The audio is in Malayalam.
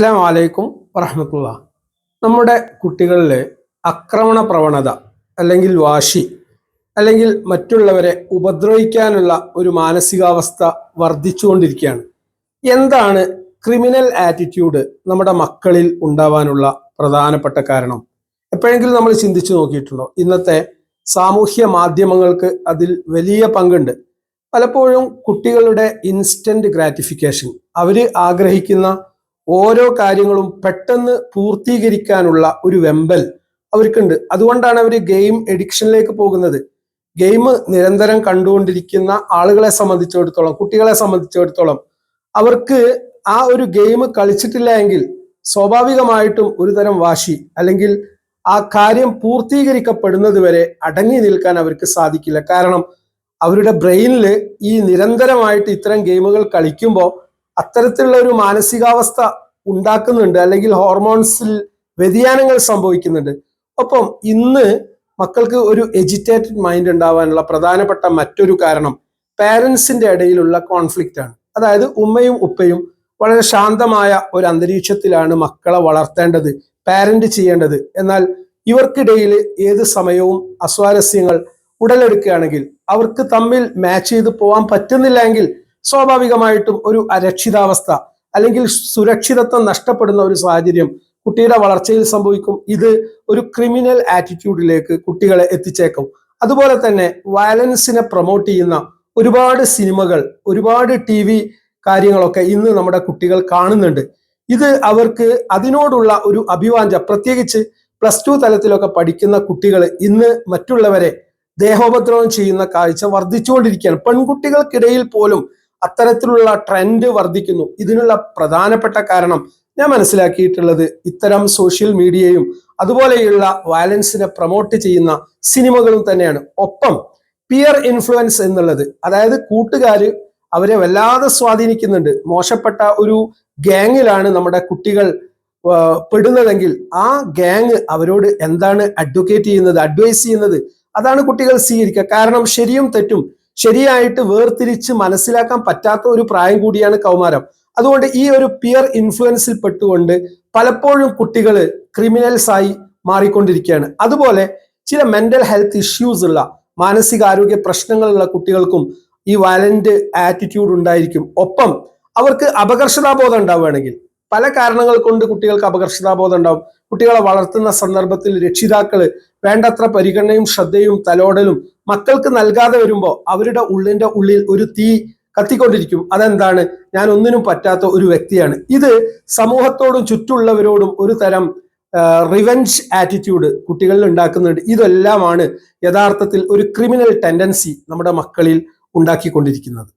അസ്സാം വലൈക്കും വറഹമത്തുള്ള. നമ്മുടെ കുട്ടികളിലെ ആക്രമണ പ്രവണത അല്ലെങ്കിൽ വാശി അല്ലെങ്കിൽ മറ്റുള്ളവരെ ഉപദ്രവിക്കാനുള്ള ഒരു മാനസികാവസ്ഥ വർദ്ധിച്ചുകൊണ്ടിരിക്കുകയാണ്. എന്താണ് ക്രിമിനൽ ആറ്റിറ്റ്യൂഡ് നമ്മുടെ മക്കളിൽ ഉണ്ടാവാനുള്ള പ്രധാനപ്പെട്ട കാരണം? എപ്പോഴെങ്കിലും നമ്മൾ ചിന്തിച്ചു നോക്കിയിട്ടുണ്ടോ? ഇന്നത്തെ സാമൂഹ്യ മാധ്യമങ്ങൾക്ക് അതിൽ വലിയ പങ്കുണ്ട്. പലപ്പോഴും കുട്ടികളുടെ ഇൻസ്റ്റന്റ് ഗ്രാറ്റിഫിക്കേഷൻ അവർ ആഗ്രഹിക്കുന്ന ഓരോ കാര്യങ്ങളും പെട്ടെന്ന് പൂർത്തീകരിക്കാനുള്ള ഒരു വെമ്പൽ അവർക്കുണ്ട്. അതുകൊണ്ടാണ് അവർ ഗെയിം എഡിക്ഷനിലേക്ക് പോകുന്നത്. ഗെയിം നിരന്തരം കണ്ടുകൊണ്ടിരിക്കുന്ന ആളുകളെ സംബന്ധിച്ചിടത്തോളം കുട്ടികളെ സംബന്ധിച്ചിടത്തോളം അവർക്ക് ആ ഒരു ഗെയിം കളിച്ചിട്ടില്ല എങ്കിൽ സ്വാഭാവികമായിട്ടും ഒരു തരം വാശി അല്ലെങ്കിൽ ആ കാര്യം പൂർത്തീകരിക്കപ്പെടുന്നത് വരെ അടങ്ങി നിൽക്കാൻ അവർക്ക് സാധിക്കില്ല. കാരണം അവരുടെ ബ്രെയിനിൽ ഈ നിരന്തരമായിട്ട് ഇത്തരം ഗെയിമുകൾ കളിക്കുമ്പോൾ അത്തരത്തിലുള്ള ഒരു മാനസികാവസ്ഥ ഉണ്ടാക്കുന്നുണ്ട് അല്ലെങ്കിൽ ഹോർമോൺസിൽ വ്യതിയാനങ്ങൾ സംഭവിക്കുന്നുണ്ട്. ഒപ്പം ഇന്ന് മക്കൾക്ക് ഒരു എജിറ്റേറ്റഡ് മൈൻഡ് ഉണ്ടാവാനുള്ള പ്രധാനപ്പെട്ട മറ്റൊരു കാരണം പാരൻസിന്റെ ഇടയിലുള്ള കോൺഫ്ലിക്റ്റ് ആണ്. അതായത് ഉമ്മയും ഉപ്പയും വളരെ ശാന്തമായ ഒരു അന്തരീക്ഷത്തിലാണ് മക്കളെ വളർത്തേണ്ടത് പാരന്റ് ചെയ്യേണ്ടത്. എന്നാൽ ഇവർക്കിടയിൽ ഏത് സമയവും അസ്വാരസ്യങ്ങൾ ഉടലെടുക്കുകയാണെങ്കിൽ അവർക്ക് തമ്മിൽ മാച്ച് ചെയ്ത് പോകാൻ പറ്റുന്നില്ല എങ്കിൽ സ്വാഭാവികമായിട്ടും ഒരു അരക്ഷിതാവസ്ഥ അല്ലെങ്കിൽ സുരക്ഷിതത്വം നഷ്ടപ്പെടുന്ന ഒരു സാഹചര്യം കുട്ടിയുടെ വളർച്ചയിൽ സംഭവിക്കും. ഇത് ഒരു ക്രിമിനൽ ആറ്റിറ്റ്യൂഡിലേക്ക് കുട്ടികളെ എത്തിച്ചേക്കും. അതുപോലെ തന്നെ വയലൻസിനെ പ്രൊമോട്ട് ചെയ്യുന്ന ഒരുപാട് സിനിമകൾ ഒരുപാട് ടി വി കാര്യങ്ങളൊക്കെ ഇന്ന് നമ്മുടെ കുട്ടികൾ കാണുന്നുണ്ട്. ഇത് അവർക്ക് അതിനോടുള്ള ഒരു അഭിവാഞ്ച പ്രത്യേകിച്ച് പ്ലസ് ടു തലത്തിലൊക്കെ പഠിക്കുന്ന കുട്ടികൾ ഇന്ന് മറ്റുള്ളവരെ ദേഹോപദ്രവം ചെയ്യുന്ന കാഴ്ച വർദ്ധിച്ചുകൊണ്ടിരിക്കുകയാണ്. പെൺകുട്ടികൾക്കിടയിൽ പോലും അത്തരത്തിലുള്ള ട്രെൻഡ് വർദ്ധിക്കുന്നു. ഇതിനുള്ള പ്രധാനപ്പെട്ട കാരണം ഞാൻ മനസ്സിലാക്കിയിട്ടുള്ളത് ഇത്തരം സോഷ്യൽ മീഡിയയും അതുപോലെയുള്ള വയലൻസിനെ പ്രൊമോട്ട് ചെയ്യുന്ന സിനിമകളും തന്നെയാണ്. ഒപ്പം പിയർ ഇൻഫ്ലുവൻസ് എന്നുള്ളത് അതായത് കൂട്ടുകാർ അവരെ വല്ലാതെ സ്വാധീനിക്കുന്നുണ്ട്. മോശപ്പെട്ട ഒരു ഗ്യാങ്ങിലാണ് നമ്മുടെ കുട്ടികൾ പെടുന്നതെങ്കിൽ ആ ഗ്യാങ് അവരോട് എന്താണ് അഡ്വക്കേറ്റ് ചെയ്യുന്നത് അഡ്വൈസ് ചെയ്യുന്നത്? അതാണ് കുട്ടികൾ സ്വീകരിക്കുക. കാരണം ശരിയും തെറ്റും ശരിയായിട്ട് വേർതിരിച്ച് മനസ്സിലാക്കാൻ പറ്റാത്ത ഒരു പ്രായം കൂടിയാണ് കൗമാരം. അതുകൊണ്ട് ഈ ഒരു പിയർ ഇൻഫ്ലുവൻസിൽ പെട്ടുകൊണ്ട് പലപ്പോഴും കുട്ടികൾ ക്രിമിനൽസ് ആയി മാറിക്കൊണ്ടിരിക്കുകയാണ്. അതുപോലെ ചില മെന്റൽ ഹെൽത്ത് ഇഷ്യൂസ് ഉള്ള മാനസികാരോഗ്യ പ്രശ്നങ്ങളുള്ള കുട്ടികൾക്കും ഈ വയലന്റ് ആറ്റിറ്റ്യൂഡ് ഉണ്ടായിരിക്കും. ഒപ്പം അവർക്ക് അപകർഷതാബോധം ഉണ്ടാവുകയാണെങ്കിൽ പല കാരണങ്ങൾ കൊണ്ട് കുട്ടികൾക്ക് അപകർഷതാബോധം ഉണ്ടാവും. കുട്ടികളെ വളർത്തുന്ന സന്ദർഭത്തിൽ രക്ഷിതാക്കൾ വേണ്ടത്ര പരിഗണനയും ശ്രദ്ധയും തലോടലും മക്കൾക്ക് നൽകാതെ വരുമ്പോൾ അവരുടെ ഉള്ളിന്റെ ഉള്ളിൽ ഒരു തീ കത്തിക്കൊണ്ടിരിക്കും. അതെന്താണ്? ഞാൻ ഒന്നിനും പറ്റാത്ത ഒരു വ്യക്തിയാണ്. ഇത് സമൂഹത്തോടും ചുറ്റുള്ളവരോടും ഒരു തരം റിവെഞ്ച് ആറ്റിറ്റ്യൂഡ് കുട്ടികളിൽ ഉണ്ടാക്കുന്നുണ്ട്. ഇതെല്ലാമാണ് യഥാർത്ഥത്തിൽ ഒരു ക്രിമിനൽ ടെൻഡൻസി നമ്മുടെ മക്കളിൽ ഉണ്ടാക്കിക്കൊണ്ടിരിക്കുന്നത്.